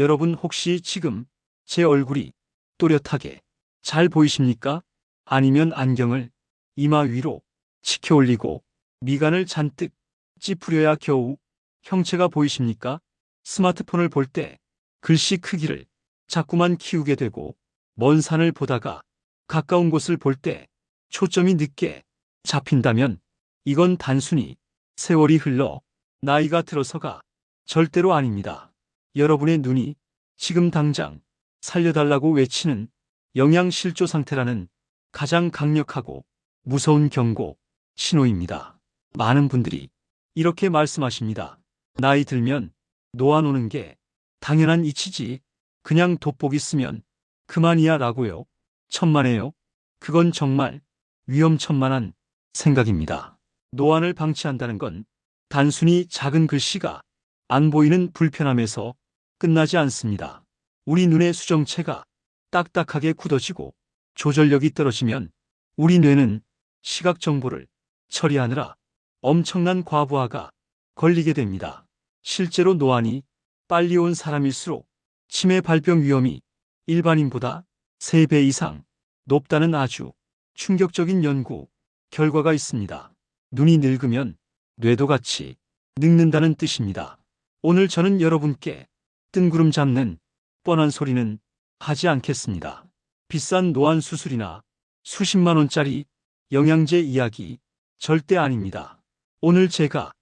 여러분 혹시 지금 제 얼굴이 또렷하게 잘 보이십니까? 아니면 안경을 이마 위로 치켜 올리고 미간을 잔뜩 찌푸려야 겨우 형체가 보이십니까? 스마트폰을 볼 때 글씨 크기를 자꾸만 키우게 되고 먼 산을 보다가 가까운 곳을 볼 때 초점이 늦게 잡힌다면 이건 단순히 세월이 흘러 나이가 들어서가 절대로 아닙니다. 여러분의 눈이 지금 당장 살려달라고 외치는 영양실조 상태라는 가장 강력하고 무서운 경고 신호입니다. 많은 분들이 이렇게 말씀하십니다. 나이 들면 놓아노는 게 당연한 이치지. 그냥 돋보기 쓰면 그만이야 라고요. 천만에요. 그건 정말 위험천만한 생각입니다. 노안을 방치한다는 건 단순히 작은 글씨가 안 보이는 불편함에서 끝나지 않습니다. 우리 눈의 수정체가 딱딱하게 굳어지고 조절력이 떨어지면 우리 뇌는 시각 정보를 처리하느라 엄청난 과부하가 걸리게 됩니다. 실제로 노안이 빨리 온 사람일수록 치매 발병 위험이 일반인보다 3배 이상 높다는 아주 충격적인 연구 결과가 있습니다. 눈이 늙으면 뇌도 같이 늙는다는 뜻입니다. 오늘 저는 여러분께 뜬구름 잡는 뻔한 소리는 하지 않겠습니다. 비싼 노안 수술이나 수십만 원짜리 영양제 이야기 절대 아닙니다. 오늘 제가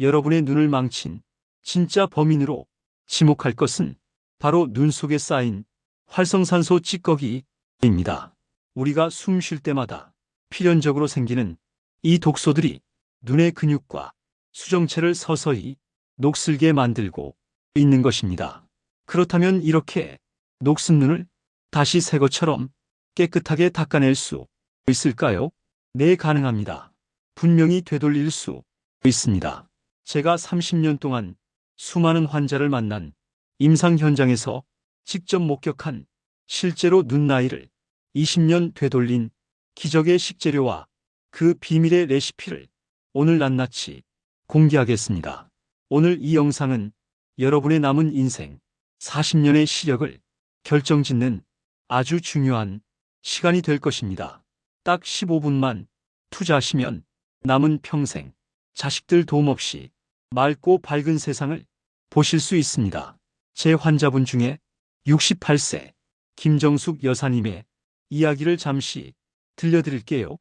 여러분의 눈을 망친 진짜 범인으로 지목할 것은 바로 눈 속에 쌓인 활성산소 찌꺼기입니다. 우리가 숨 쉴 때마다 필연적으로 생기는 이 독소들이 눈의 근육과 수정체를 서서히 녹슬게 만들고 있는 것입니다. 그렇다면 이렇게 녹슨 눈을 다시 새 것처럼 깨끗하게 닦아낼 수 있을까요? 네, 가능합니다. 분명히 되돌릴 수 있습니다. 제가 30년 동안 수많은 환자를 만난 임상 현장에서 직접 목격한 실제로 눈 나이를 20년 되돌린 기적의 식재료와 그 비밀의 레시피를 오늘 낱낱이 공개하겠습니다. 오늘 이 영상은 여러분의 남은 인생 40년의 시력을 결정짓는 아주 중요한 시간이 될 것입니다. 딱 15분만 투자하시면 남은 평생 자식들 도움 없이 맑고 밝은 세상을 보실 수 있습니다. 제 환자분 중에 68세 김정숙 여사님의 이야기를 잠시 들려드릴게요.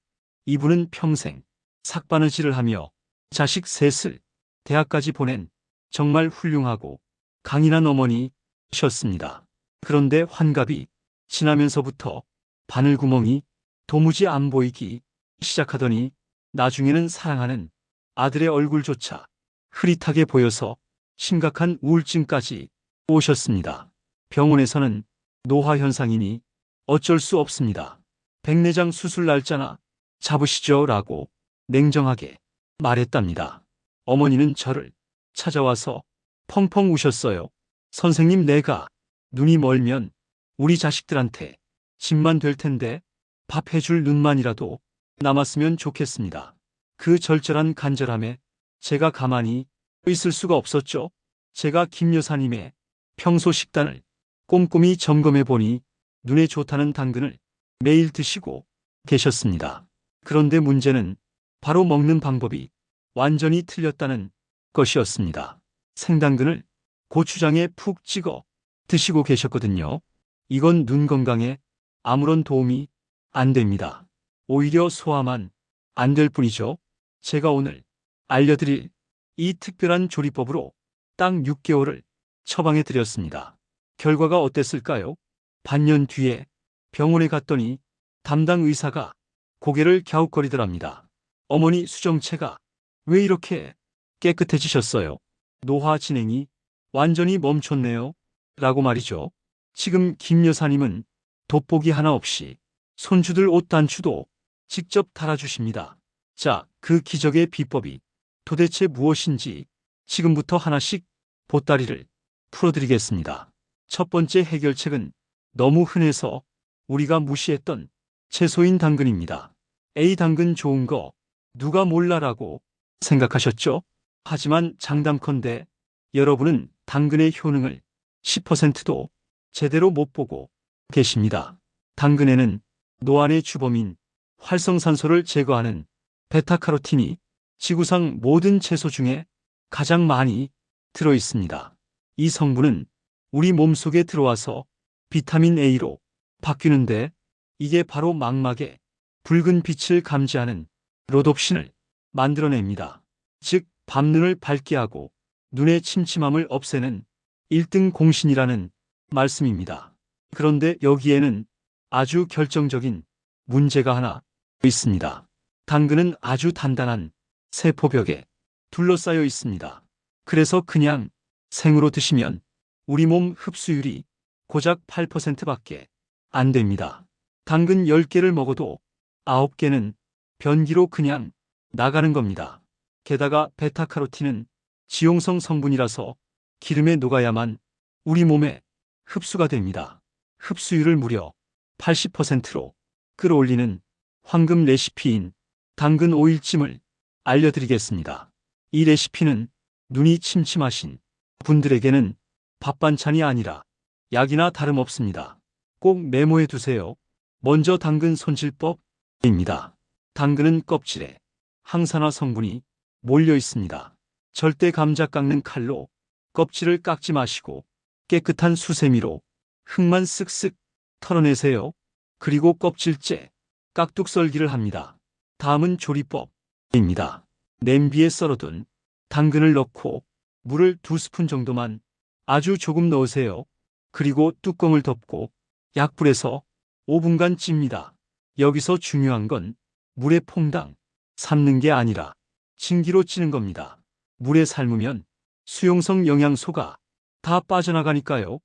이분은 평생 삭바느질을 하며 자식 셋을 대학까지 보낸 정말 훌륭하고 강인한 어머니셨습니다. 그런데 환갑이 지나면서부터 바늘구멍이 도무지 안 보이기 시작하더니 나중에는 사랑하는 아들의 얼굴조차 흐릿하게 보여서 심각한 우울증까지 오셨습니다. 병원에서는 노화 현상이니 어쩔 수 없습니다. 백내장 수술 날짜나 잡으시죠 라고 냉정하게 말했답니다. 어머니는 저를 찾아와서 펑펑 우셨어요. 선생님 내가 눈이 멀면 우리 자식들한테 집만 될 텐데 밥 해줄 눈만이라도 남았으면 좋겠습니다. 그 절절한 간절함에 제가 가만히 있을 수가 없었죠. 제가 김 여사님의 평소 식단을 꼼꼼히 점검해 보니 눈에 좋다는 당근을 매일 드시고 계셨습니다. 그런데 문제는 바로 먹는 방법이 완전히 틀렸다는 것이었습니다. 생당근을 고추장에 푹 찍어 드시고 계셨거든요. 이건 눈 건강에 아무런 도움이 안 됩니다. 오히려 소화만 안 될 뿐이죠. 제가 오늘 알려드릴 이 특별한 조리법으로 딱 6개월을 처방해 드렸습니다. 결과가 어땠을까요? 반년 뒤에 병원에 갔더니 담당 의사가 고개를 갸웃거리더랍니다. 어머니 수정체가 왜 이렇게 깨끗해지셨어요? 노화 진행이 완전히 멈췄네요. 라고 말이죠. 지금 김 여사님은 돋보기 하나 없이 손주들 옷 단추도 직접 달아주십니다. 자, 그 기적의 비법이 도대체 무엇인지 지금부터 하나씩 보따리를 풀어드리겠습니다. 첫 번째 해결책은 너무 흔해서 우리가 무시했던 채소인 당근입니다. A 당근 좋은 거 누가 몰라라고 생각하셨죠? 하지만 장담컨대 여러분은 당근의 효능을 10%도 제대로 못 보고 계십니다. 당근에는 노안의 주범인 활성산소를 제거하는 베타카로틴이 지구상 모든 채소 중에 가장 많이 들어 있습니다. 이 성분은 우리 몸속에 들어와서 비타민 A로 바뀌는데 이게 바로 망막에 붉은 빛을 감지하는 로놉신을 만들어냅니다. 즉, 밤눈을 밝게 하고 눈의 침침함을 없애는 1등 공신이라는 말씀입니다. 그런데 여기에는 아주 결정적인 문제가 하나 있습니다. 당근은 아주 단단한 세포벽에 둘러싸여 있습니다. 그래서 그냥 생으로 드시면 우리 몸 흡수율이 고작 8%밖에 안 됩니다. 당근 10개를 먹어도 9개는 변기로 그냥 나가는 겁니다. 게다가 베타카로틴은 지용성 성분이라서 기름에 녹아야만 우리 몸에 흡수가 됩니다. 흡수율을 무려 80%로 끌어올리는 황금 레시피인 당근 오일찜을 알려드리겠습니다. 이 레시피는 눈이 침침하신 분들에게는 밥 반찬이 아니라 약이나 다름없습니다. 꼭 메모해 두세요. 먼저 당근 손질법입니다. 당근은 껍질에 항산화 성분이 몰려 있습니다. 절대 감자 깎는 칼로 껍질을 깎지 마시고 깨끗한 수세미로 흙만 쓱쓱 털어내세요. 그리고 껍질째 깍둑 썰기를 합니다. 다음은 조리법입니다. 냄비에 썰어둔 당근을 넣고 물을 두 스푼 정도만 아주 조금 넣으세요. 그리고 뚜껑을 덮고 약불에서 5분간 찝니다. 여기서 중요한 건 물에 퐁당 삶는 게 아니라 진기로 찌는 겁니다. 물에 삶으면 수용성 영양소가 다 빠져나가니까요.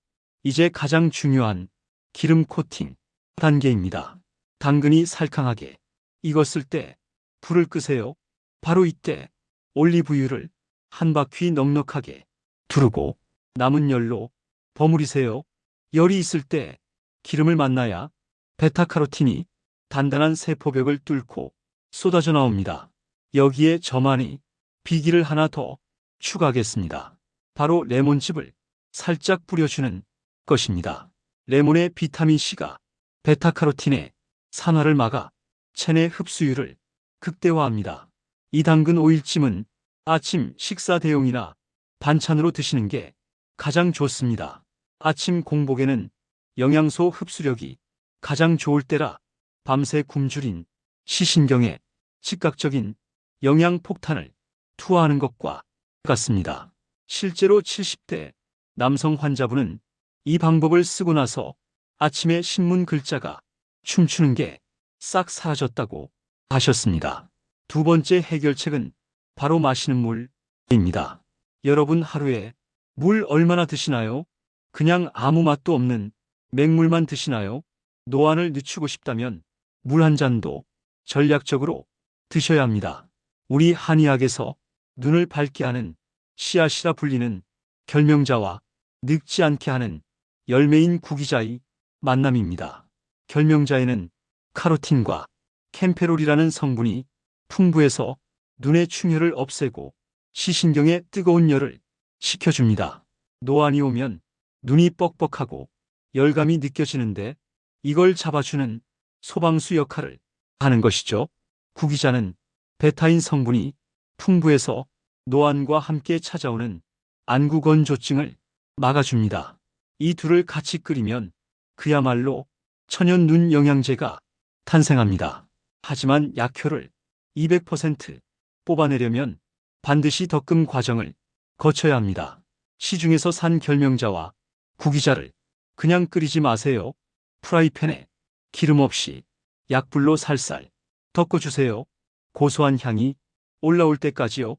이제 가장 중요한 기름 코팅 단계입니다. 당근이 살캉하게 익었을 때 불을 끄세요. 바로 이때 올리브유를 한 바퀴 넉넉하게 두르고 남은 열로 버무리세요. 열이 있을 때 기름을 만나야 베타카로틴이 단단한 세포벽을 뚫고 쏟아져 나옵니다. 여기에 저만이 비기를 하나 더 추가하겠습니다. 바로 레몬즙을 살짝 뿌려주는 것입니다. 레몬의 비타민C가 베타카로틴의 산화를 막아 체내 흡수율을 극대화합니다. 이 당근 오일찜은 아침 식사 대용이나 반찬으로 드시는 게 가장 좋습니다. 아침 공복에는 영양소 흡수력이 가장 좋을 때라 밤새 굶주린 시신경에 즉각적인 영양 폭탄을 투하하는 것과 같습니다. 실제로 70대 남성 환자분은 이 방법을 쓰고 나서 아침에 신문 글자가 춤추는 게 싹 사라졌다고 하셨습니다. 두 번째 해결책은 바로 마시는 물입니다. 여러분 하루에 물 얼마나 드시나요? 그냥 아무 맛도 없는 맹물만 드시나요? 노안을 늦추고 싶다면 물 한 잔도 전략적으로 드셔야 합니다. 우리 한의학에서 눈을 밝게 하는 씨앗이라 불리는 결명자와 늙지 않게 하는 열매인 구기자의 만남입니다. 결명자에는 카로틴과 캠페롤이라는 성분이 풍부해서 눈의 충혈을 없애고 시신경의 뜨거운 열을 식혀줍니다. 노안이 오면 눈이 뻑뻑하고 열감이 느껴지는데 이걸 잡아주는 소방수 역할을 하는 것이죠. 구기자는 베타인 성분이 풍부해서 노안과 함께 찾아오는 안구건조증을 막아줍니다. 이 둘을 같이 끓이면 그야말로 천연 눈 영양제가 탄생합니다. 하지만 약효를 200% 뽑아내려면 반드시 덕금 과정을 거쳐야 합니다. 시중에서 산 결명자와 구기자를 그냥 끓이지 마세요. 프라이팬에 기름 없이 약불로 살살 덮어주세요. 고소한 향이 올라올 때까지요.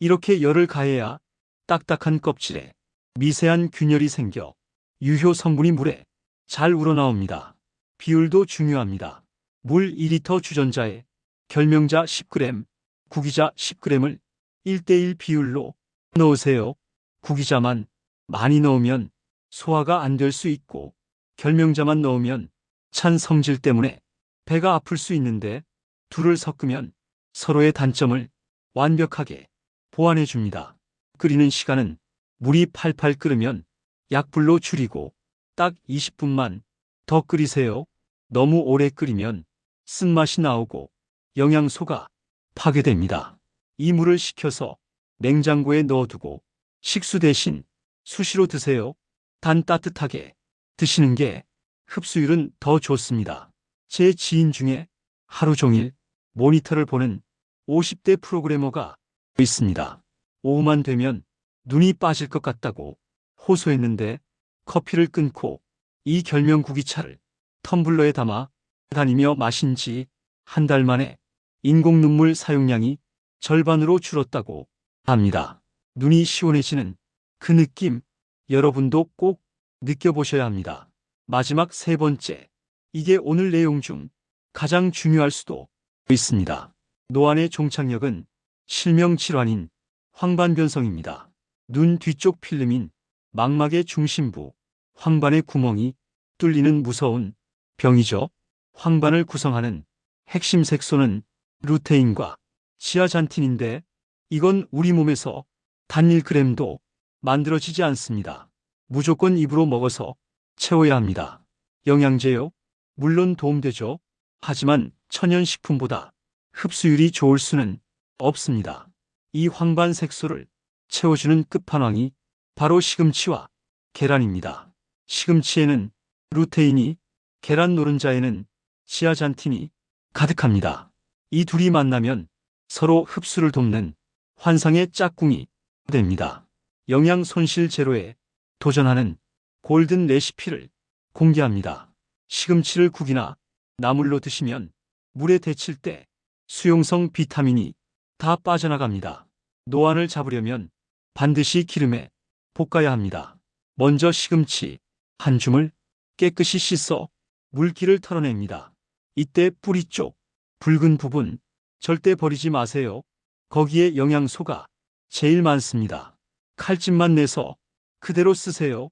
이렇게 열을 가해야 딱딱한 껍질에 미세한 균열이 생겨 유효 성분이 물에 잘 우러나옵니다. 비율도 중요합니다. 물 2리터 주전자에 결명자 10g, 구기자 10g을 1대1 비율로 넣으세요. 구기자만 많이 넣으면 소화가 안 될 수 있고 결명자만 넣으면 찬 성질 때문에 배가 아플 수 있는데 둘을 섞으면 서로의 단점을 완벽하게 보완해 줍니다. 끓이는 시간은 물이 팔팔 끓으면 약불로 줄이고 딱 20분만 더 끓이세요. 너무 오래 끓이면 쓴맛이 나오고 영양소가 파괴됩니다. 이 물을 식혀서 냉장고에 넣어두고 식수 대신 수시로 드세요. 단 따뜻하게 드시는 게 흡수율은 더 좋습니다. 제 지인 중에 하루 종일 모니터를 보는 50대 프로그래머가 있습니다. 오후만 되면 눈이 빠질 것 같다고 호소했는데 커피를 끊고 이 결명 구기차를 텀블러에 담아 다니며 마신 지 한 달 만에 인공 눈물 사용량이 절반으로 줄었다고 합니다. 눈이 시원해지는 그 느낌 여러분도 꼭 느껴보셔야 합니다. 마지막 세 번째. 이게 오늘 내용 중 가장 중요할 수도 있습니다. 노안의 종착역은 실명 질환인 황반변성입니다. 눈 뒤쪽 필름인 망막의 중심부, 황반의 구멍이 뚫리는 무서운 병이죠. 황반을 구성하는 핵심 색소는 루테인과 지아잔틴인데 이건 우리 몸에서 단 1g도 만들어지지 않습니다. 무조건 입으로 먹어서 채워야 합니다. 영양제요? 물론 도움되죠. 하지만 천연식품보다 흡수율이 좋을 수는 없습니다. 이 황반 색소를 채워주는 끝판왕이 바로 시금치와 계란입니다. 시금치에는 루테인이, 계란 노른자에는 지아잔틴이 가득합니다. 이 둘이 만나면 서로 흡수를 돕는 환상의 짝꿍이 됩니다. 영양 손실 제로에 도전하는 골든 레시피를 공개합니다. 시금치를 국이나 나물로 드시면 물에 데칠 때 수용성 비타민이 다 빠져나갑니다. 노안을 잡으려면 반드시 기름에 볶아야 합니다. 먼저 시금치 한 줌을 깨끗이 씻어 물기를 털어냅니다. 이때 뿌리 쪽 붉은 부분 절대 버리지 마세요. 거기에 영양소가 제일 많습니다. 칼집만 내서 그대로 쓰세요.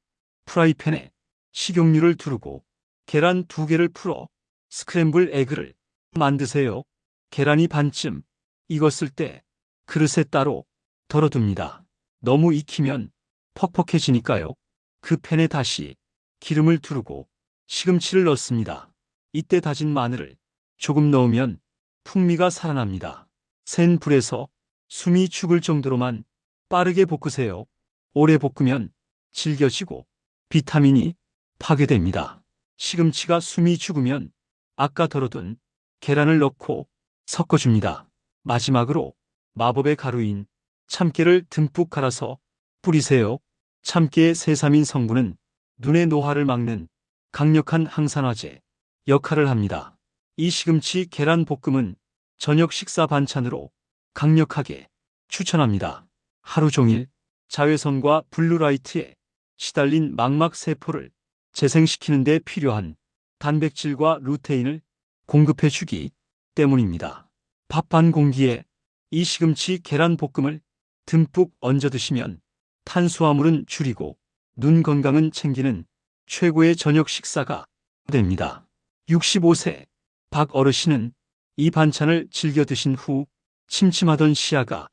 프라이팬에 식용유를 두르고 계란 두 개를 풀어 스크램블 에그를 만드세요. 계란이 반쯤 익었을 때 그릇에 따로 덜어둡니다. 너무 익히면 퍽퍽해지니까요. 그 팬에 다시 기름을 두르고 시금치를 넣습니다. 이때 다진 마늘을 조금 넣으면 풍미가 살아납니다. 센 불에서 숨이 죽을 정도로만 빠르게 볶으세요. 오래 볶으면 질겨지고 비타민이 파괴됩니다. 시금치가 숨이 죽으면 아까 덜어둔 계란을 넣고 섞어줍니다. 마지막으로 마법의 가루인 참깨를 듬뿍 갈아서 뿌리세요. 참깨의 세사민 성분은 눈의 노화를 막는 강력한 항산화제 역할을 합니다. 이 시금치 계란 볶음은 저녁 식사 반찬으로 강력하게 추천합니다. 하루 종일 자외선과 블루라이트에 시달린 망막 세포를 재생시키는 데 필요한 단백질과 루테인을 공급해 주기 때문입니다. 밥 반 공기에 이 시금치 계란 볶음을 듬뿍 얹어 드시면 탄수화물은 줄이고 눈 건강은 챙기는 최고의 저녁 식사가 됩니다. 65세 박 어르신은 이 반찬을 즐겨 드신 후 침침하던 시야가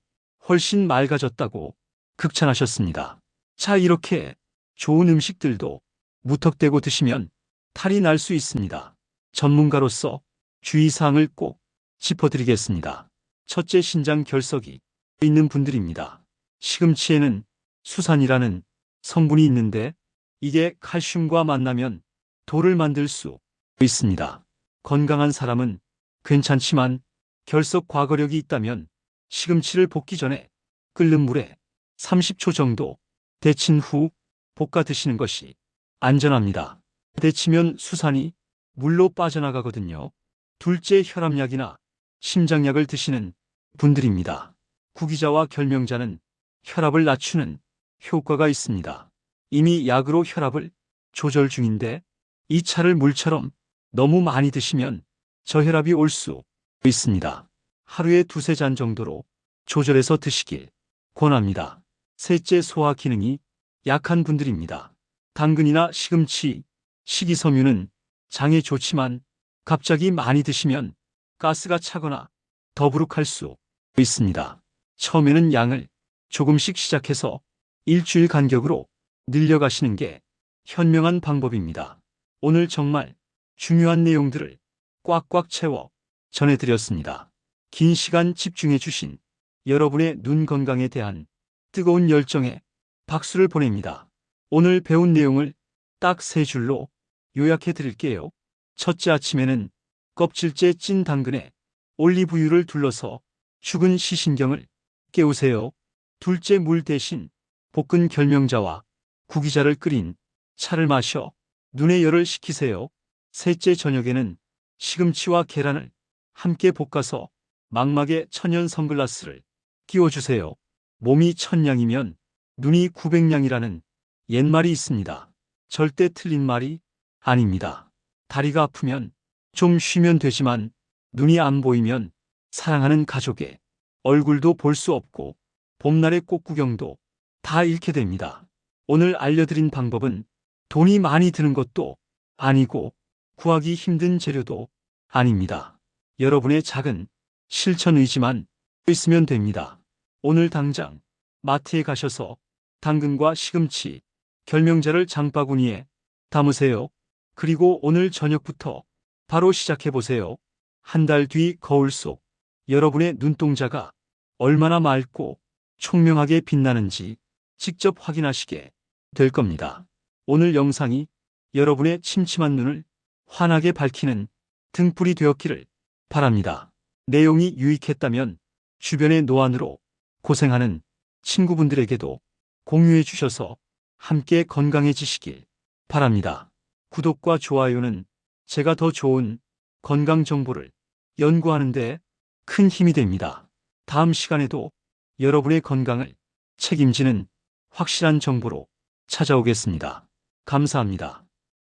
훨씬 맑아졌다고 극찬하셨습니다. 자, 이렇게 좋은 음식들도 무턱대고 드시면 탈이 날 수 있습니다. 전문가로서 주의사항을 꼭 짚어드리겠습니다. 첫째 신장 결석이 있는 분들입니다. 시금치에는 수산이라는 성분이 있는데 이게 칼슘과 만나면 돌을 만들 수 있습니다. 건강한 사람은 괜찮지만 결석 과거력이 있다면 시금치를 볶기 전에 끓는 물에 30초 정도 데친 후 볶아 드시는 것이 안전합니다. 데치면 수산이 물로 빠져나가거든요. 둘째 혈압약이나 심장약을 드시는 분들입니다. 구기자와 결명자는 혈압을 낮추는 효과가 있습니다. 이미 약으로 혈압을 조절 중인데 이 차를 물처럼 너무 많이 드시면 저혈압이 올 수 있습니다. 하루에 두세 잔 정도로 조절해서 드시길 권합니다. 셋째 소화 기능이 약한 분들입니다. 당근이나 시금치, 식이섬유는 장에 좋지만 갑자기 많이 드시면 가스가 차거나 더부룩할 수 있습니다. 처음에는 양을 조금씩 시작해서 일주일 간격으로 늘려가시는 게 현명한 방법입니다. 오늘 정말 중요한 내용들을 꽉꽉 채워 전해드렸습니다. 긴 시간 집중해 주신 여러분의 눈 건강에 대한 뜨거운 열정에 박수를 보냅니다. 오늘 배운 내용을 딱 세 줄로 요약해 드릴게요. 첫째 아침에는 껍질째 찐 당근에 올리브유를 둘러서 죽은 시신경을 깨우세요. 둘째 물 대신 볶은 결명자와 구기자를 끓인 차를 마셔 눈의 열을 식히세요. 셋째 저녁에는 시금치와 계란을 함께 볶아서 망막에 천연 선글라스를 끼워주세요. 몸이 천냥이면 눈이 구백냥이라는 옛말이 있습니다. 절대 틀린 말이 아닙니다. 다리가 아프면 좀 쉬면 되지만 눈이 안 보이면 사랑하는 가족의 얼굴도 볼 수 없고 봄날의 꽃 구경도 다 잃게 됩니다. 오늘 알려드린 방법은 돈이 많이 드는 것도 아니고 구하기 힘든 재료도 아닙니다. 여러분의 작은 실천 의지만 있으면 됩니다. 오늘 당장 마트에 가셔서 당근과 시금치, 결명자를 장바구니에 담으세요. 그리고 오늘 저녁부터 바로 시작해 보세요. 한 달 뒤 거울 속 여러분의 눈동자가 얼마나 맑고 총명하게 빛나는지 직접 확인하시게 될 겁니다. 오늘 영상이 여러분의 침침한 눈을 환하게 밝히는 등불이 되었기를 바랍니다. 내용이 유익했다면 주변의 노안으로 고생하는 친구분들에게도 공유해 주셔서 함께 건강해지시길 바랍니다. 구독과 좋아요는 제가 더 좋은 건강 정보를 연구하는데 큰 힘이 됩니다. 다음 시간에도 여러분의 건강을 책임지는 확실한 정보로 찾아오겠습니다. 감사합니다.